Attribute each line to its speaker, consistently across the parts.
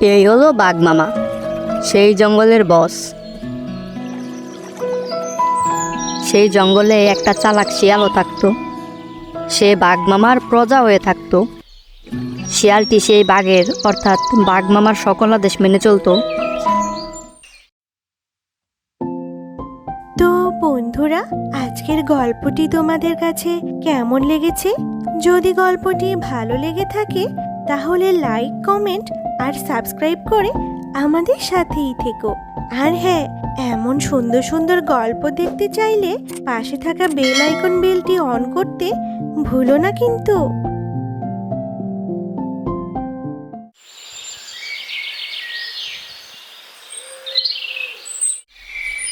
Speaker 1: এই হলো বাঘ মামা সেই জঙ্গলের বস সেই জঙ্গলে একটা চালাক শিয়ালও থাকতো। সে বাঘ মামার প্রজা হয়ে থাকতো। শিয়ালটি সেই বাঘের, অর্থাৎ বাঘ মামার সকল আদেশ মেনে চলতো।
Speaker 2: তো বন্ধুরা, আজকের গল্পটি তোমাদের কাছে কেমন লেগেছে? যদি গল্পটি ভালো লেগে থাকে তাহলে লাইক কমেন্ট আর সাবস্ক্রাইব করে আমাদের সাথেই থেকো। আর হ্যাঁ এমন সুন্দর সুন্দর গল্প দেখতে চাইলে পাশে থাকা বেল আইকন বেলটি অন করতে ভুলো না কিন্তু।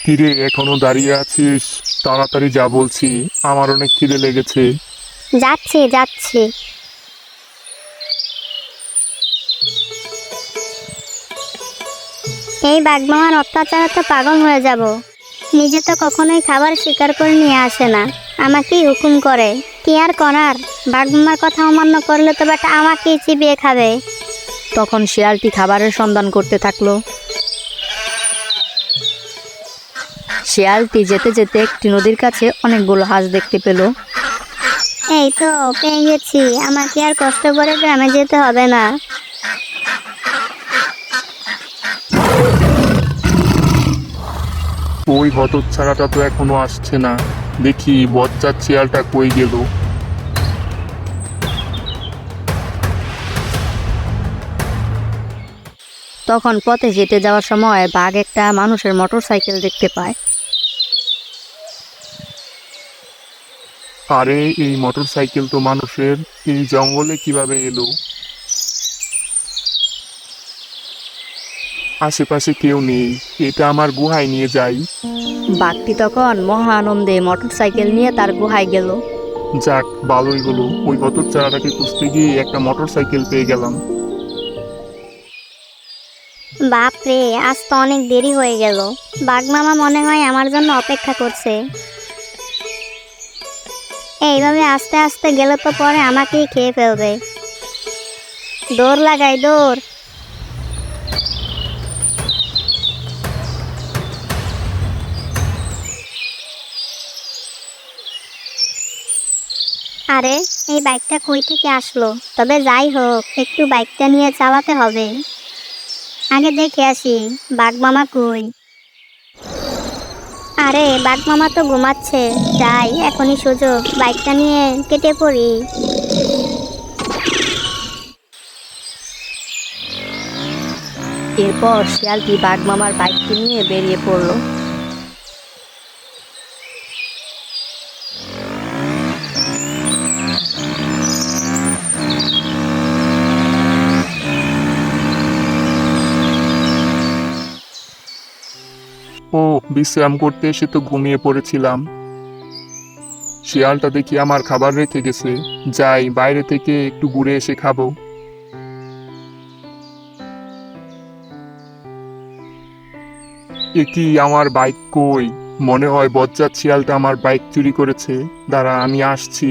Speaker 3: কিরে এখনও দাঁড়িয়ে আছিস? তাড়াতাড়ি যা বলছি আমার অনেক খিদে লেগেছে।
Speaker 4: যাচ্ছে যাচ্ছি। এই বাঘমামার অত্যাচারে তো পাগল হয়ে যাব। নিজে তো কখনোই খাবার স্বীকার করে নিয়ে আসে না। আমাকেই হুকুম করে। কি আর করার? বাঘমামার কথা অমান্য করলে তো বেটা আমাকেই চিবিয়ে খাবে।
Speaker 1: তখন শিয়ালটি খাবারের সন্ধান করতে থাকল। শিয়ালটি যেতে যেতে একটি নদীর কাছে অনেকগুলো হাঁস দেখতে পেল।
Speaker 4: এই তো পেয়ে গেছি। আমাকে আর কষ্ট করে গ্রামে যেতে হবে না।
Speaker 3: ওই হতচ্ছাড়াটা তো এখনও আসছে না। দেখি বচ্চার চেয়ালটা কই গেল।
Speaker 1: তখন পথে হেঁটে যাওয়ার সময় বাঘ একটা মানুষের মোটর সাইকেল দেখতে পায়।
Speaker 3: আরে এই মোটর সাইকেল তো মানুষের। এই জঙ্গলে কীভাবে এলো? আশেপাশে কেউ নেই এটা আমার গুহায় নিয়ে যাই।
Speaker 1: বাঘটি তখন মহা আনন্দে মোটর সাইকেল নিয়ে তার গুহায় গেল।
Speaker 3: যাক ভালোই হলো। ওই হতচ্ছাড়াটাকে খুঁজতে গিয়ে একটা মোটর সাইকেল পেয়ে গেলাম।
Speaker 4: বাপরে আজ তো অনেক দেরি হয়ে গেল। বাঘমামা মনে হয় আমার জন্য অপেক্ষা করছে। এইভাবে আস্তে আস্তে গেলে তো পরে আমাকেই খেয়ে ফেলবে। দৌড় লাগাই দৌড়। আরে, এই বাইকটা কই থেকে আসলো? তবে যাই হোক, একটু বাইকটা নিয়ে চালাতে হবে। আগে দেখে আসি, বাঘ মামা কই? আরে, বাঘ মামা তো ঘুমাচ্ছে। যাই, এখনই সুযোগ বাইকটা নিয়ে কেটে পড়ি।
Speaker 1: এরপর শিয়ালটি বাঘ মামার বাইকটি নিয়ে বেরিয়ে পড়ল।
Speaker 3: ও বিশ্রাম করতে এসে তো ঘুমিয়ে পড়েছিলাম। শিয়ালটা দেখি আমার খাবার রেখে গেছে। যাই, বাইরে থেকে একটু ঘুরে এসে খাব। এ কি, আমার বাইক কই? মনে হয় বজ্জাত শিয়ালটা আমার বাইক চুরি করেছে। দাঁড়া, আমি আসছি।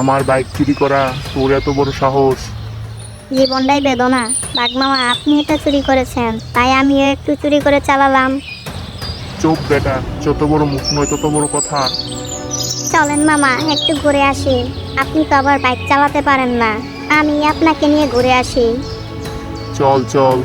Speaker 3: আমার বাইক চুরি করা তোর এত বড় সাহস।
Speaker 4: জীবনটাই বেদনা। বাঘ মামা আপনি এটা চুরি করেছেন তাই আমিও একটু চুরি করে চালালাম।
Speaker 3: চোখ বেটা যত বড় মুখ নয় তত বড় কথা।
Speaker 4: চলেন মামা একটু ঘুরে আসি। আপনি তো আবার বাইক চালাতে পারেন না। আমি আপনাকে নিয়ে ঘুরে আসি।
Speaker 3: চল চল।